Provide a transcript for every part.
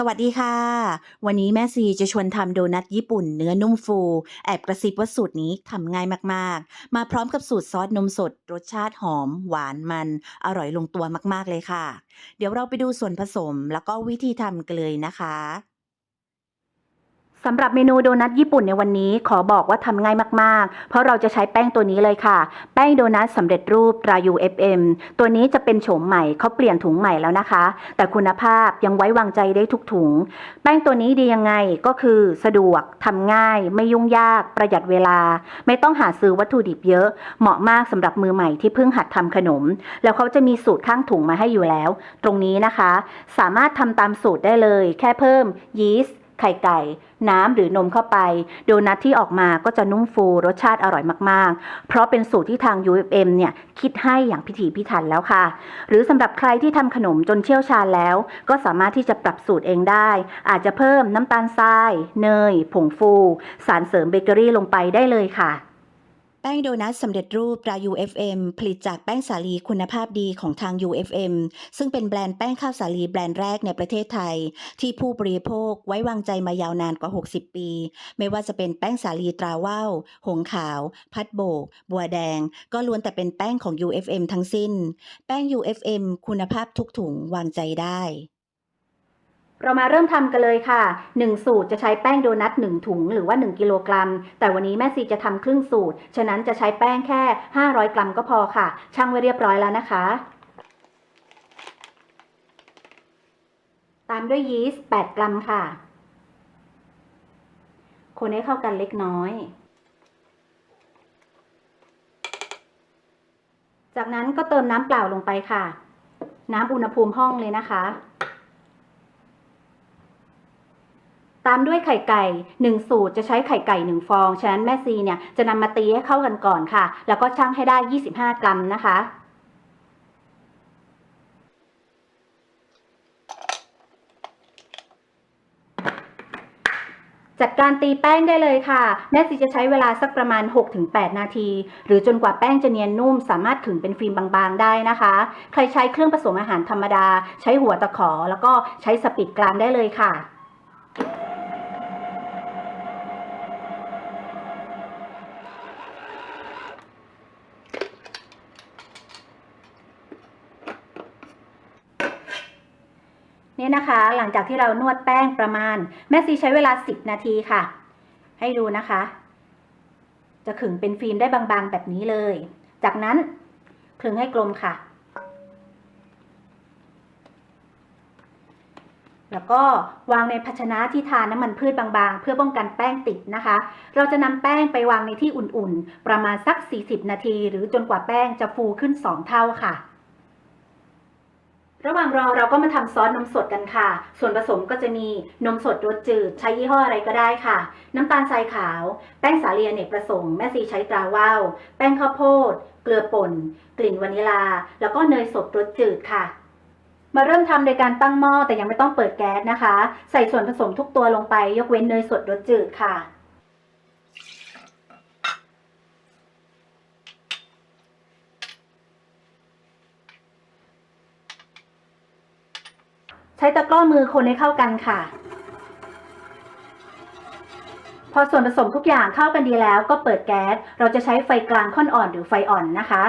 สวัสดีค่ะ วันนี้แม่ซีจะชวนทำโดนัทญี่ปุ่นเนื้อนุ่มฟู แอบกระซิบว่าสูตรนี้ทำง่ายมากๆ มาพร้อมกับสูตรซอสนมสด รสชาติหอม หวานมัน อร่อยลงตัวมากๆเลยค่ะ เดี๋ยวเราไปดูส่วนผสมแล้วก็วิธีทำกันเลยนะคะ สำหรับเมนูโดนัทญี่ปุ่นในวันนี้ขอบอกว่าทำง่ายมากๆ เพราะเราจะใช้แป้งตัวนี้เลยค่ะ แป้งโดนัทสำเร็จรูปรา UFM ตัวนี้จะเป็นโฉมใหม่เขาเปลี่ยนถุงใหม่แล้วนะคะ แต่คุณภาพยังไว้วางใจได้ทุกถุง แป้งตัวนี้ดียังไงก็คือสะดวกทำง่าย ไม่ยุ่งยากประหยัดเวลา ไม่ต้องหาซื้อวัตถุดิบเยอะ เหมาะมากสำหรับมือใหม่ที่เพิ่งหัดทำขนม แล้วเขาจะมีสูตรข้างถุงมาให้อยู่แล้ว ตรงนี้นะคะ สามารถทำตามสูตรได้เลย แค่เพิ่มยีสต์ ไข่ไก่ น้ำหรือนมเข้าไป โดนัทที่ออกมาก็จะนุ่มฟูรสชาติอร่อยมากๆ เพราะเป็นสูตรที่ทาง UFM เนี่ยคิดให้อย่างพิถีพิถันแล้วค่ะ หรือสำหรับใครที่ทำขนมจนเชี่ยวชาญแล้ว ก็สามารถที่จะปรับสูตรเองได้ อาจจะเพิ่มน้ำตาลทราย เนย ผงฟู สารเสริมเบเกอรี่ลงไปได้เลยค่ะ ป้งโดนัทสำเร็จรูปตรา UFM ผลิตจากแป้งสาลีคุณภาพดีของทาง UFM ซึ่งเป็นแบรนด์แป้งข้าวสาลีแบรนด์แรกในประเทศไทย ที่ผู้บริโภคไว้วางใจมายาวนานกว่า 60 ปี ไม่ว่าจะเป็นแป้งสาลีตราว่าวหงขาว พัดโบก บัวแดง ก็ล้วนแต่เป็นแป้งของ UFM ทั้งสิ้น แป้ง UFM คุณภาพทุกถุงวางใจได้ เรามาเริ่มทำกันเลยค่ะ 1 สูตรจะใช้แป้งโดนัท1ถุงหรือว่า 1 กิโลกรัม แต่วันนี้แม่ซีจะทำครึ่งสูตร ฉะนั้นจะใช้แป้งแค่ 500 กรัมก็พอค่ะ ช่างไว้เรียบร้อยแล้วนะคะ ตามด้วยยีสต์ 8 กรัมค่ะ คนให้เข้ากันเล็กน้อย จากนั้นก็เติมน้ำเปล่าลงไปค่ะ น้ำอุณหภูมิห้องเลยนะคะ ตามด้วยไข่ไก่หนึ่งสูตรจะใช้ไข่ไก่หนึ่งฟอง ฉะนั้นแม่ซีเนี่ยจะนำมาตีให้เข้ากันก่อนค่ะ แล้วก็ชั่งให้ได้ 25 กรัมนะคะจัดการตีแป้งได้เลยค่ะ แม่ซีจะใช้เวลาสักประมาณ 6-8 นาที หรือจนกว่าแป้งจะเนียนนุ่ม สามารถขึงเป็นฟิล์มบางๆได้นะคะ ใครใช้เครื่องผสมอาหารธรรมดา ใช้หัวตะขอ แล้วก็ใช้สปีดกลางได้เลยค่ะ เนี่ยนะคะ หลังจากที่เรานวดแป้งประมาณ แม่ซีใช้เวลา 10 นาทีค่ะ ให้ดูนะคะ จะขึงเป็นฟิล์มได้บางๆแบบนี้เลย จากนั้นคลึงให้กลมค่ะ แล้วก็วางในภาชนะที่ทาน้ำมันพืชบางๆ เพื่อป้องกันแป้งติดนะคะ เราจะนำแป้งไปวางในที่อุ่นๆ ประมาณสัก 40 นาที หรือจนกว่าแป้งจะฟูขึ้น 2 เท่าค่ะ ระหว่างรอเราก็มาทำซอสนมสดกันค่ะ ส่วนผสมก็จะมีนมสดรสจืด ใช้ยี่ห้ออะไรก็ได้ค่ะ น้ำตาลทรายขาว แป้งสาลีอเนกประสงค์ แม่ซีใช้ตราว่าว แป้งข้าวโพด เกลือป่น กลิ่นวานิลา แล้วก็เนยสดรสจืดค่ะ มาเริ่มทำโดยการตั้งหม้อแต่ยังไม่ต้องเปิดแก๊สนะคะ ใส่ส่วนผสมทุกตัวลงไป ยกเว้นเนยสดรสจืดค่ะ ใช้ตะกร้อมือคนให้เข้ากันค่ะ พอส่วนผสมทุกอย่างเข้ากันดีแล้วก็เปิดแก๊ส เราจะใช้ไฟกลางค่อนอ่อนหรือไฟอ่อนนะคะ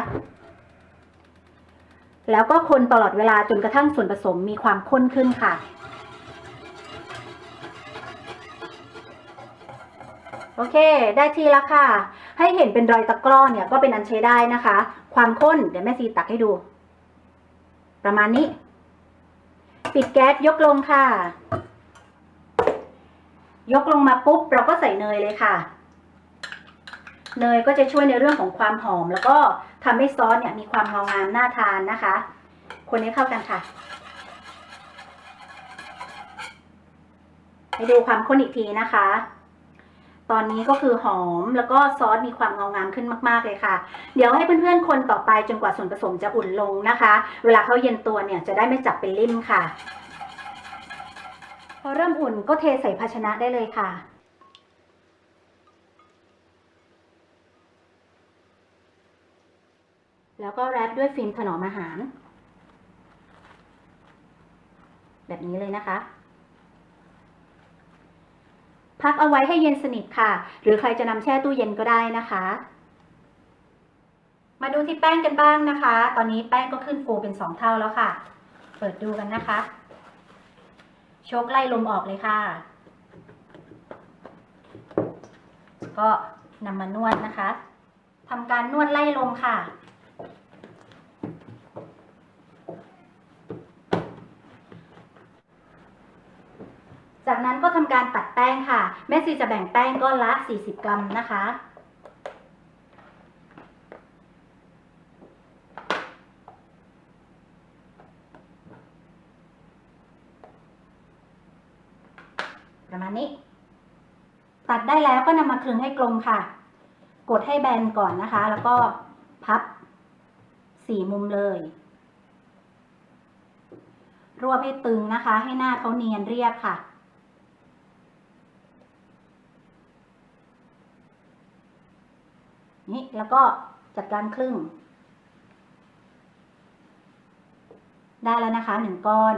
แล้วก็คนตลอดเวลาจนกระทั่งส่วนผสมมีความข้นขึ้นค่ะ โอเค ได้ทีแล้วค่ะ ให้เห็นเป็นรอยตะกร้อเนี่ยก็เป็นอันใช้ได้นะคะ ความข้นเดี๋ยวแม่ซีตักให้ดู ประมาณนี้ ปิดแก๊สยกลงค่ะ ยกลงมาปุ๊บเราก็ใส่เนยเลยค่ะ เนยก็จะช่วยในเรื่องของความหอม แล้วก็ทำให้ซอสเนี่ยมีความเงางามน่าทานนะคะ คนให้เข้ากันค่ะให้ดูความข้นอีกทีนะคะ ตอนนี้ก็คือหอมแล้วก็ซอสมีความเงางามขึ้นมากๆเลยค่ะ เดี๋ยวให้เพื่อนๆคนต่อไปจนกว่าส่วนผสมจะอุ่นลงนะคะ เวลาเขาเย็นตัวเนี่ยจะได้ไม่จับเป็นริ่มค่ะ พอเริ่มอุ่นก็เทใส่ภาชนะได้เลยค่ะแล้วก็แรปด้วยฟิล์มถนอมอาหาร แบบนี้เลยนะคะ พักเอาไว้ให้เย็นสนิทค่ะ หรือใครจะนำแช่ตู้เย็นก็ได้นะคะ มาดูที่แป้งกันบ้างนะคะ ตอนนี้แป้งก็ขึ้นฟูเป็น 2 เท่าแล้วค่ะ เปิดดูกันนะคะ โชกไล่ลมออกเลยค่ะ ก็นำมานวดนะคะทำการนวดไล่ลมค่ะ จากนั้นก็ทำการตัดแป้งค่ะ แม่ซีจะแบ่งแป้งก้อนละ 40 กรัมนะคะ ประมาณนี้ ตัดได้แล้วก็นำมาคลึงให้กลมค่ะ กดให้แบนก่อนนะคะ แล้วก็พับสี่มุมเลยรวบให้ตึงนะคะ ให้หน้าเขาเนียนเรียบค่ะ นี่แล้วก็จัดการครึ่ง ได้แล้วนะคะหนึ่งก้อน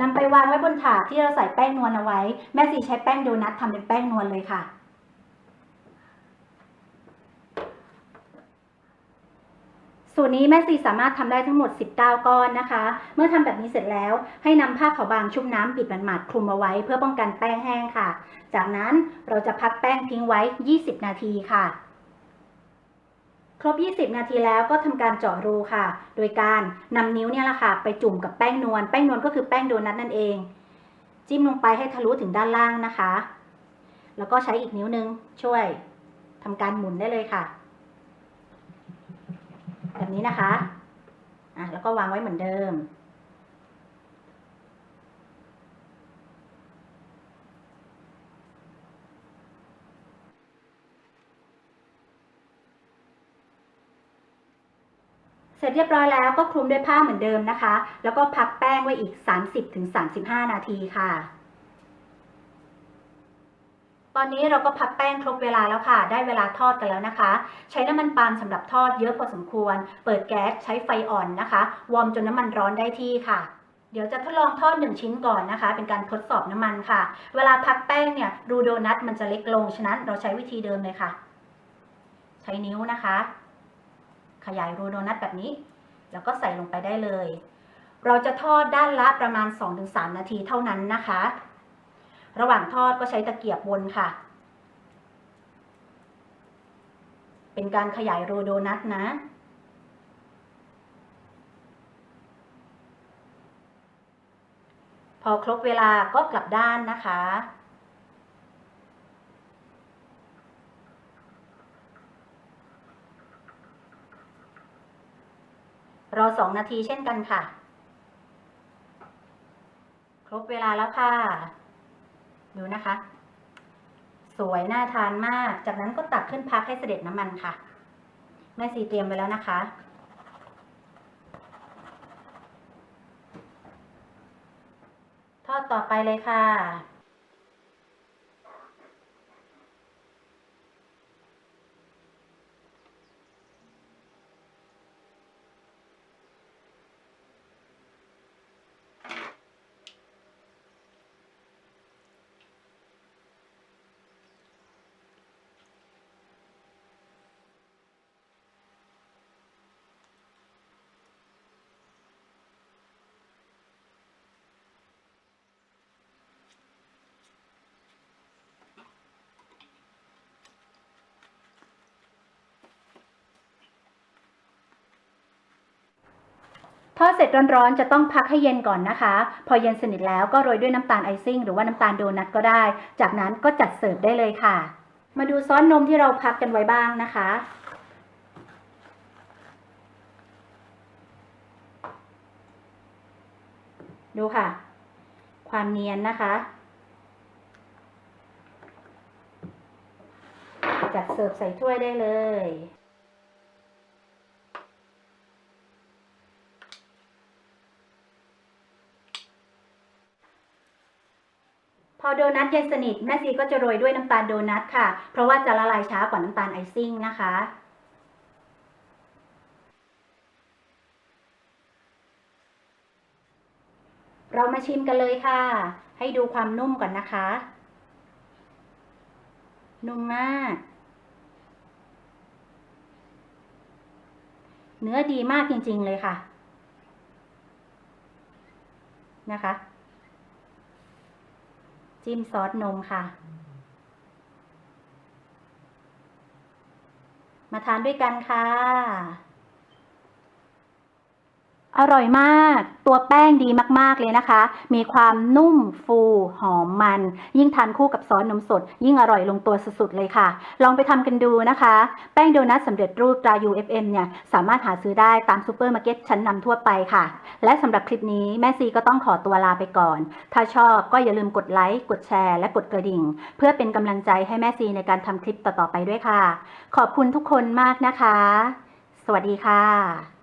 นำไปวางไว้บนถาดที่เราใส่แป้งนวลเอาไว้ แม่สีใช้แป้งโดนัททำเป็นแป้งนวลเลยค่ะ สู ตรนี้แม่ซีสามารถทำได้ทั้งหมด 19 ก้อนนะคะ เมื่อทำแบบนี้เสร็จแล้วให้นำผ้าขาวบางชุบน้ำปิดหมาดๆคลุมเอาไว้ เพื่อป้องกันแป้งแห้งค่ะ จากนั้นเราจะพักแป้งทิ้งไว้ 20 นาทีค่ะ ครบ 20 นาทีแล้วก็ทำการเจาะรูค่ะ โดยการนำนิ้วเนี่ยแหละค่ะ ไปจุ่มกับแป้งนวล แป้งนวลก็คือแป้งโดนัทนั่นเอง จิ้มลงไปให้ทะลุถึงด้านล่างนะคะ แล้วก็ใช้อีกนิ้วนึงช่วยทำการหมุนได้เลยค่ะ นี้นะคะอะแล้วก็วางไว้เหมือนเดิม เสร็จเรียบร้อยแล้วก็คลุมด้วยผ้าเหมือนเดิมนะคะ แล้วก็พักแป้งไว้อีก 30-35 นาทีค่ะ ตอนนี้เราก็พักแป้งครบเวลาแล้วค่ะ ได้เวลาทอดกันแล้วนะคะ ใช้น้ำมันปาล์มสำหรับทอดเยอะพอสมควร เปิดแก๊สใช้ไฟอ่อนนะคะ วอร์มจนน้ำมันร้อนได้ที่ค่ะ เดี๋ยวจะทดลองทอด 1 ชิ้นก่อนนะคะ เป็นการทดสอบน้ำมันค่ะ เวลาพักแป้งเนี่ยรูโดนัทมันจะเล็กลง ฉะนั้นเราใช้วิธีเดิมเลยค่ะ ใช้นิ้วนะคะ ขยายรูโดนัทแบบนี้ แล้วก็ใส่ลงไปได้เลย เราจะทอดด้านละประมาณ 2-3 นาทีเท่านั้นนะคะ ระหว่างทอดก็ใช้ตะเกียบวนค่ะ เป็นการขยายรูโดนัทนะพอครบเวลาก็กลับด้านนะคะ รอสองนาทีเช่นกันค่ะ ครบเวลาแล้วค่ะ ดูนะคะ สวยน่าทานมาก จากนั้นก็ตักขึ้นพักให้เสด็จน้ำมันค่ะ แม่ซีเตรียมไว้แล้วนะคะ ทอดต่อไปเลยค่ะ ท อดเสร็จร้อนๆ จะต้องพักให้เย็นก่อนนะคะ พอเย็นสนิทแล้วก็โรยด้วยน้ำตาลไอซิ่งหรือว่าน้ำตาลโดนัทก็ได้ จากนั้นก็จัดเสิร์ฟได้เลยค่ะ มาดูซอสนมที่เราพักกันไว้บ้างนะคะ ดูค่ะ ความเนียนนะคะ จัดเสิร์ฟใส่ถ้วยได้เลย พอโดนัทเย็นสนิทแม่ซีก็จะโรยด้วยน้ำตาลโดนัทค่ะ เพราะว่าจะละลายช้ากว่าน้ำตาลไอซิ่งนะคะเรามาชิมกันเลยค่ะ ให้ดูความนุ่มก่อนนะคะ นุ่มมาก เนื้อดีมากจริงๆเลยค่ะ นะคะ จิ้มซอสนมค่ะ มาทานด้วยกันค่ะ อร่อยมาก ตัวแป้งดีมาก ๆ เลยนะคะ มีความนุ่มฟูหอมมัน ยิ่งทานคู่กับซอสนมสด ยิ่งอร่อยลงตัวสุด ๆ เลยค่ะ ลองไปทำกันดูนะคะ แป้งโดนัทสำเร็จรูปตรา UFM เนี่ย สามารถหาซื้อได้ตามซูเปอร์มาร์เก็ตชั้นนำทั่วไปค่ะ และสำหรับคลิปนี้แม่ซีก็ต้องขอตัวลาไปก่อน ถ้าชอบก็อย่าลืมกดไลค์ กดแชร์ และกดกระดิ่ง เพื่อเป็นกำลังใจให้แม่ซีในการทำคลิปต่อๆไปด้วยค่ะ ขอบคุณทุกคนมากนะคะ สวัสดีค่ะ